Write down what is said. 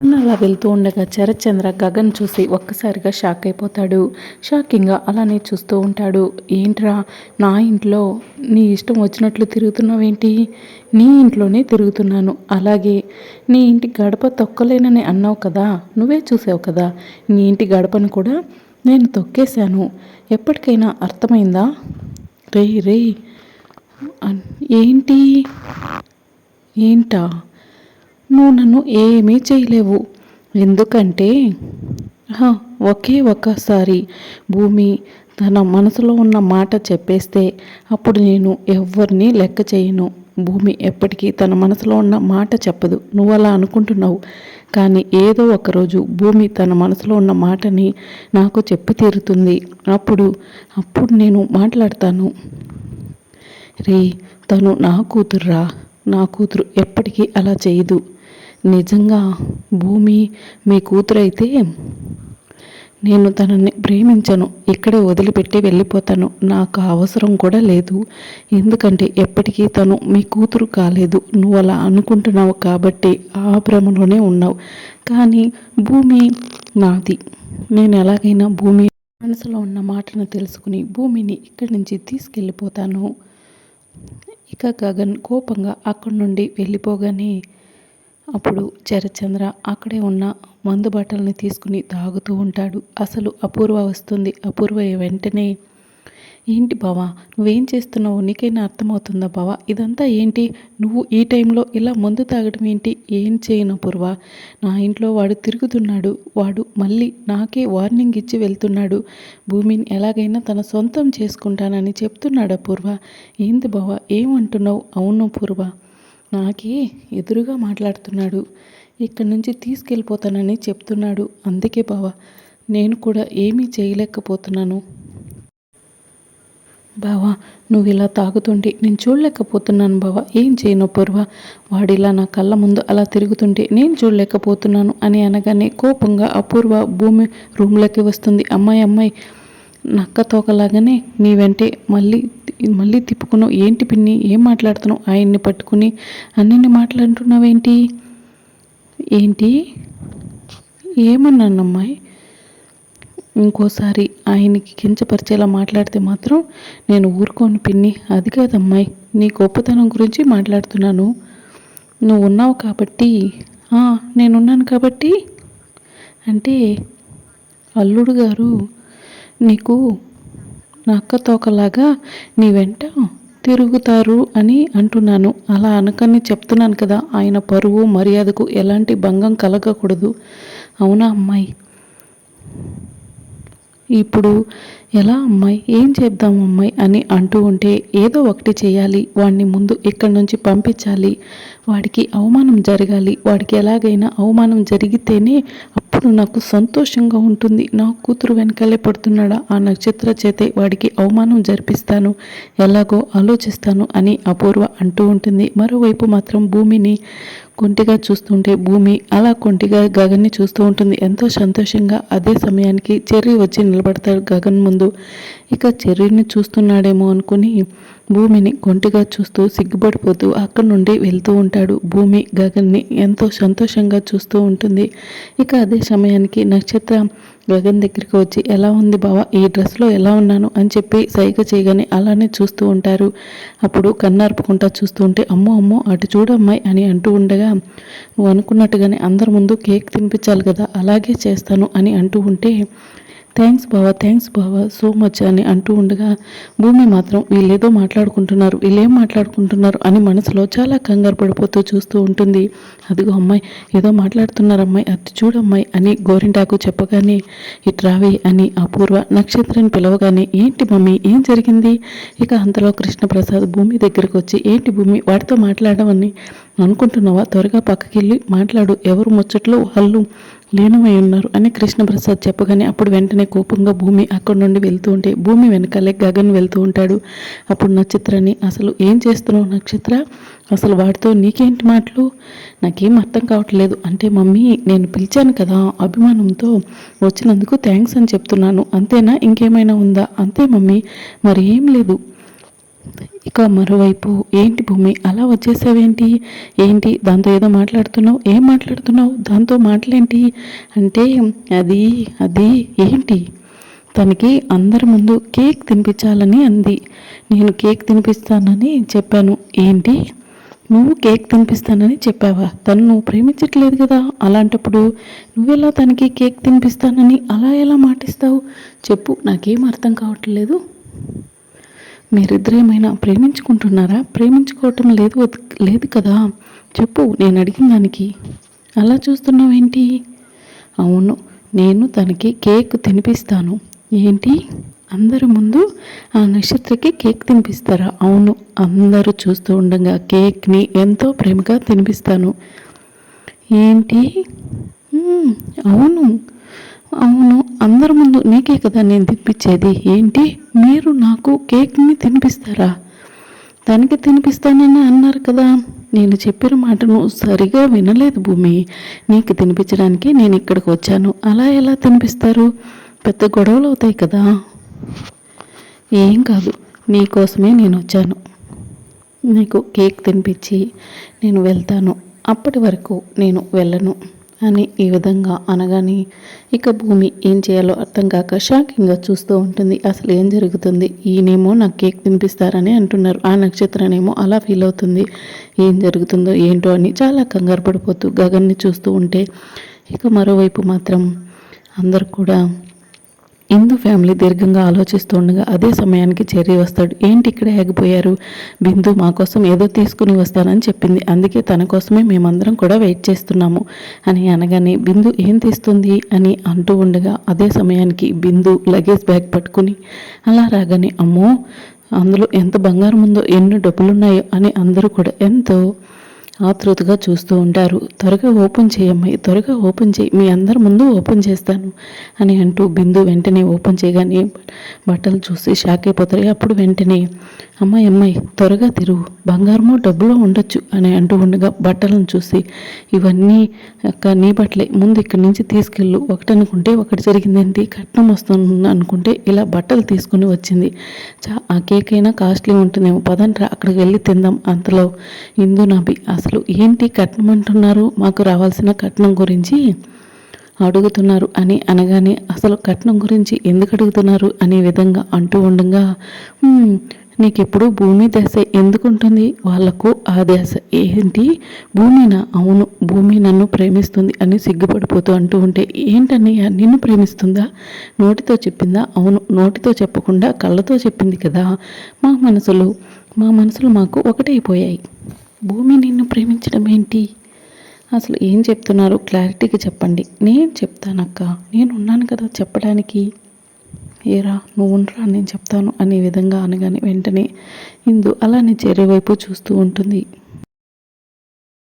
అలా వెళ్తూ ఉండగా చరచంద్ర గగన్ చూసి ఒక్కసారిగా షాక్ అయిపోతాడు. షాకింగ్గా అలానే చూస్తూ ఉంటాడు. ఏంట్రా నా ఇంట్లో నీ ఇష్టం వచ్చినట్లు తిరుగుతున్నావేంటి? నీ ఇంట్లోనే తిరుగుతున్నాను. అలాగే నీ ఇంటి గడప తొక్కలేనని అన్నావు కదా నువ్వే చూసావు కదా. నీ ఇంటి గడపను కూడా నేను తొక్కేశాను. ఎప్పటికైనా అర్థమైందా? రే రేయ్ ఏంటి? ఏంటా? నువ్వు నన్ను ఏమీ చేయలేవు. ఎందుకంటే హ, ఒకే ఒక్కసారి భూమి తన మనసులో ఉన్న మాట చెప్పేస్తే అప్పుడు నేను ఎవరిని లెక్క చేయను. భూమి ఎప్పటికీ తన మనసులో ఉన్న మాట చెప్పదు. నువ్వు అలా అనుకుంటున్నావు. కానీ ఏదో ఒకరోజు భూమి తన మనసులో ఉన్న మాటని నాకు చెప్పి తీరుతుంది. అప్పుడు అప్పుడు నేను మాట్లాడతాను. రే తను నా కూతుర్రా. నా కూతురు ఎప్పటికీ అలా చేయదు. నిజంగా భూమి మీ కూతురు అయితే నేను తనని ప్రేమించను ఇక్కడే వదిలిపెట్టి వెళ్ళిపోతాను. నాకు అవసరం కూడా లేదు. ఎందుకంటే ఎప్పటికీ తను మీ కూతురు కాలేదు. నువ్వు అలా అనుకుంటున్నావు కాబట్టి ఆ భ్రమలోనే ఉన్నావు. కానీ భూమి నాది. నేను ఎలాగైనా భూమి మనసులో ఉన్న మాటను తెలుసుకుని భూమిని ఇక్కడి నుంచి తీసుకెళ్ళిపోతాను. ఇక గగన్ కోపంగా అక్కడి నుండి వెళ్ళిపోగానే అప్పుడు చరచంద్ర అక్కడే ఉన్న మందు బట్టలని తీసుకుని తాగుతూ ఉంటాడు. అసలు అపూర్వ వస్తుంది. అపూర్వ వెంటనే ఏంటి బావా నువ్వేం చేస్తున్నావు? నీకైనా అర్థమవుతుందా బావా? ఇదంతా ఏంటి? నువ్వు ఈ టైంలో ఇలా మందు తాగడం ఏంటి? ఏం చేయను అపూర్వ? నా ఇంట్లో వాడు తిరుగుతున్నాడు. వాడు మళ్ళీ నాకే వార్నింగ్ ఇచ్చి వెళ్తున్నాడు. భూమిని ఎలాగైనా తన సొంతం చేసుకుంటానని చెప్తున్నాడు అపూర్వ. ఏంది బావా ఏమంటున్నావు? అవును అపూర్వ. నాకే ఎదురుగా మాట్లాడుతున్నాడు. ఇక్కడి నుంచి తీసుకెళ్ళిపోతానని చెప్తున్నాడు. అందుకే బావా నేను కూడా ఏమీ చేయలేకపోతున్నాను. బావా నువ్వు ఇలా తాగుతుంటే నేను చూడలేకపోతున్నాను బావా. ఏం చేయను పూర్వ? వాడిలా నా కళ్ళ ముందు అలా తిరుగుతుంటే నేను చూడలేకపోతున్నాను అని అనగానే కోపంగా అపూర్వ భూమి రూమ్లోకి వస్తుంది. అమ్మాయి అమ్మాయి నక్క తోకలాగానే నీ వెంటే మళ్ళీ మళ్ళీ తిప్పుకున్నావు. ఏంటి పిన్ని? ఏం మాట్లాడుతున్నావు? ఆయన్ని పట్టుకుని అన్నీ మాట్లాడుతున్నావేంటి? ఏంటి? ఏమన్నాను అమ్మాయి? ఇంకోసారి ఆయనకి కించపరిచేలా మాట్లాడితే మాత్రం నేను ఊరుకోను పిన్ని. అది కాదమ్మాయి నీ గొప్పతనం గురించి మాట్లాడుతున్నాను. నువ్వు ఉన్నావు కాబట్టి. నేనున్నాను కాబట్టి. అంటే అల్లుడు గారు నీకు నక్క తోకలాగా నీ వెంట తిరుగుతారు అని అంటున్నాను. అలా అనకని చెప్తున్నాను కదా ఆయన పరువు మర్యాదకు ఎలాంటి భంగం కలగకూడదు. అవునా అమ్మాయి? ఇప్పుడు ఎలా అమ్మాయి? ఏం చేద్దాం అమ్మాయి? అని అంటూ ఉంటే ఏదో ఒకటి చేయాలి. వాడిని ముందు ఇక్కడి నుంచి పంపించాలి. వాడికి అవమానం జరగాలి. వాడికి ఎలాగైనా అవమానం జరిగితేనే అప్పుడు నాకు సంతోషంగా ఉంటుంది. నా కూతురు వెనకాలే పడుతున్నాడా? ఆ నక్షత్ర చేతే వాడికి అవమానం జరిపిస్తాను. ఎలాగో ఆలోచిస్తాను అని అపూర్వ అంటూ ఉంటుంది. మరోవైపు మాత్రం భూమిని కొంటిగా చూస్తుంటే భూమి అలా కొంటిగా గగన్ని చూస్తూ ఉంటుంది. ఎంతో సంతోషంగా అదే సమయానికి చెర్రీ వచ్చి నిలబడతాడు గగన్ ముందు. ఇక చెర్రీని చూస్తున్నాడేమో అనుకుని భూమిని కొంటిగా చూస్తూ సిగ్గుపడిపోతూ అక్కడి నుండి వెళ్తూ ఉంటాడు. భూమి గగన్ని ఎంతో సంతోషంగా చూస్తూ ఉంటుంది. ఇక అదే సమయానికి నక్షత్ర గగన్ దగ్గరికి వచ్చి ఎలా ఉంది బావా? ఈ డ్రెస్లో ఎలా ఉన్నాను? అని చెప్పి సైగ చేయగానే అలానే చూస్తూ ఉంటారు. అప్పుడు కన్నార్పుకుంటా చూస్తూ ఉంటే అమ్మో అమ్మో అటు చూడమ్మాయి అని అంటూ ఉండగా నువ్వు అనుకున్నట్టుగానే అందరి ముందు కేక్ తినిపించాలి కదా అలాగే చేస్తాను అని అంటూ ఉంటే థ్యాంక్స్ బావా థ్యాంక్స్ బావా సో మచ్ అని అంటూ ఉండగా భూమి మాత్రం వీళ్ళేదో మాట్లాడుకుంటున్నారు వీళ్ళేం మాట్లాడుకుంటున్నారు అని మనసులో చాలా కంగారు పడిపోతూ చూస్తూ ఉంటుంది. అదిగో అమ్మాయి ఏదో మాట్లాడుతున్నారు అమ్మాయి అది చూడమ్మాయి అని గోరింటాకు చెప్పగానే ఇట్రావి అని అపూర్వ నక్షత్రాన్ని పిలవగానే ఏంటి మమ్మీ ఏం జరిగింది? ఇక అంతలో కృష్ణప్రసాద్ భూమి దగ్గరికి వచ్చి ఏంటి భూమి వాడితో మాట్లాడమని అనుకుంటున్నావా? త్వరగా పక్కకెళ్ళి మాట్లాడు ఎవరు ముచ్చట్లు వాళ్ళు లీనమై ఉన్నారు అని కృష్ణప్రసాద్ చెప్పగానే అప్పుడు వెంటనే కోపంగా భూమి అక్కడి నుండి వెళ్తూ ఉంటే భూమి వెనకాలే గగన్ వెళ్తూ ఉంటాడు. అప్పుడు నక్షత్రాన్ని అసలు ఏం చేస్తున్నావు నక్షత్ర? అసలు వాడితో నీకేంటి మాటలు? నాకేం అర్థం కావట్లేదు. అంటే మమ్మీ నేను పిలిచాను కదా అభిమానంతో వచ్చినందుకు థ్యాంక్స్ అని చెప్తున్నాను. అంతేనా? ఇంకేమైనా ఉందా? అంతే మమ్మీ మరి ఏం లేదు. ఇక మరోవైపు ఏంటి భూమి? అలా వచ్చేసావేంటి? ఏంటి? దాంతో ఏదో మాట్లాడుతున్నావు? ఏం మాట్లాడుతున్నావు? దాంతో మాటలేంటి? అంటే అది అది ఏంటి? తనకి అందరి ముందు కేక్ తినిపించాలని అంది. నేను కేక్ తినిపిస్తానని చెప్పాను. ఏంటి? నువ్వు కేక్ తినిపిస్తానని చెప్పావా? తను నువ్వు ప్రేమించట్లేదు కదా? అలాంటప్పుడు నువ్వెలా తనకి కేక్ తినిపిస్తానని అలా ఎలా మాటిస్తావు? చెప్పు. నాకేం అర్థం కావట్లేదు. మీరిద్దరేమైనా ప్రేమించుకుంటున్నారా? ప్రేమించుకోవటం లేదు లేదు కదా? చెప్పు నేను అడిగిన దానికి. అలా చూస్తున్నావేంటి? అవును నేను తనకి కేక్ తినిపిస్తాను. ఏంటి? అందరి ముందు ఆ నక్షత్రకి కేక్ తినిపిస్తారా? అవును అందరూ చూస్తూ ఉండగా కేక్ని ఎంతో ప్రేమగా తినిపిస్తాను. ఏంటి? అవును. అవును అందరి ముందు నీకే కదా నేను తినిపించేది. ఏంటి? మీరు నాకు కేక్ని తినిపిస్తారా? దానికి తినిపిస్తానని అన్నారు కదా. నేను చెప్పిన మాటను సరిగా వినలేదు భూమి. నీకు తినిపించడానికి నేను ఇక్కడికి వచ్చాను. అలా ఎలా తినిపిస్తారు? పెద్ద గొడవలు అవుతాయి కదా. ఏం కాదు నీకోసమే నేను వచ్చాను. నీకు కేక్ తినిపించి నేను వెళ్తాను. అప్పటి వరకు నేను వెళ్ళను. అని ఈ విధంగా అనగానే ఇక భూమి ఏం చేయాలో అర్థం కాక షాకింగ్గా చూస్తూ ఉంటుంది. అసలు ఏం జరుగుతుంది? ఈయనేమో నాకు కేక్ తినిపిస్తారని అంటున్నారు. ఆ నక్షత్రనేమో అలా ఫీల్ అవుతుంది. ఏం జరుగుతుందో ఏంటో అని చాలా కంగారు పడిపోతూ గగన్ని చూస్తూ ఉంటే ఇక మరోవైపు మాత్రం అందరు కూడా ఇందు ఫ్యామిలీ దీర్ఘంగా ఆలోచిస్తూ ఉండగా అదే సమయానికి చెర్రీ వస్తాడు. ఏంటి ఇక్కడ ఆగిపోయారు? బిందు మా కోసం ఏదో తీసుకుని వస్తానని చెప్పింది. అందుకే తన కోసమే మేమందరం కూడా వెయిట్ చేస్తున్నాము అని అనగానే బిందు ఏం తీస్తుంది? అని అంటూ ఉండగా అదే సమయానికి బిందు లగేజ్ బ్యాగ్ పట్టుకుని అలా రాగానే అమ్మో అందులో ఎంత బంగారం ఉందో ఎన్ని డబ్బులున్నాయో అని అందరూ కూడా ఎంతో ఆతృతగా చూస్తూ ఉంటారు. త్వరగా ఓపెన్ చేయమ్మాయి త్వరగా ఓపెన్ చేయి మీ అందరి ముందు ఓపెన్ చేస్తాను అని అంటూ బిందు వెంటనే ఓపెన్ చేయగానే బట్టలు చూసి షాక్ అయిపోతారు. అప్పుడు వెంటనే అమ్మాయి అమ్మాయి త్వరగా తిరుగు బంగారమో డబ్బులో ఉండొచ్చు అని అంటూ ఉండగా బట్టలను చూసి ఇవన్నీ అక్క నీ బట్టలే. ముందు ఇక్కడి నుంచి తీసుకెళ్ళు. ఒకటి అనుకుంటే ఒకటి జరిగిందేంటి? కట్నం వస్తుంది అనుకుంటే ఇలా బట్టలు తీసుకుని వచ్చింది. చా ఆ కేక్ అయినా కాస్ట్లీ ఉంటుందేమో. పదంట్రా అక్కడికి వెళ్ళి తిందాం. అంతలో ఇందు నాభి అసలు అసలు ఏంటి కట్నం అంటున్నారు? మాకు రావాల్సిన కట్నం గురించి అడుగుతున్నారు అని అనగానే అసలు కట్నం గురించి ఎందుకు అడుగుతున్నారు అనే విధంగా అంటూ ఉండగా నీకెప్పుడు నీకు ఎప్పుడు భూమి దశ ఎందుకు ఉంటుంది వాళ్ళకు ఆ దశ ఏంటి? భూమినా? అవును భూమి నన్ను ప్రేమిస్తుంది అని సిగ్గుపడిపోతూ అంటూ ఉంటే ఏంటన్నయ్య నిన్ను ప్రేమిస్తుందా? నోటితో చెప్పిందా? అవును నోటితో చెప్పకుండా కళ్ళతో చెప్పింది కదా మా మనసులు మా మనసులు మాకు ఒకటైపోయాయి. భూమి నిన్ను ప్రేమించడం ఏంటి? అసలు ఏం చెప్తున్నారు? క్లారిటీగా చెప్పండి. నేను చెప్తానక్క. నేను ఉన్నాను కదా చెప్పడానికి. ఏరా నువ్వు ఉండరా నేను చెప్తాను అనే విధంగా అనగానే వెంటనే ఇందు అలానే చెరువు వైపు చూస్తూ ఉంటుంది.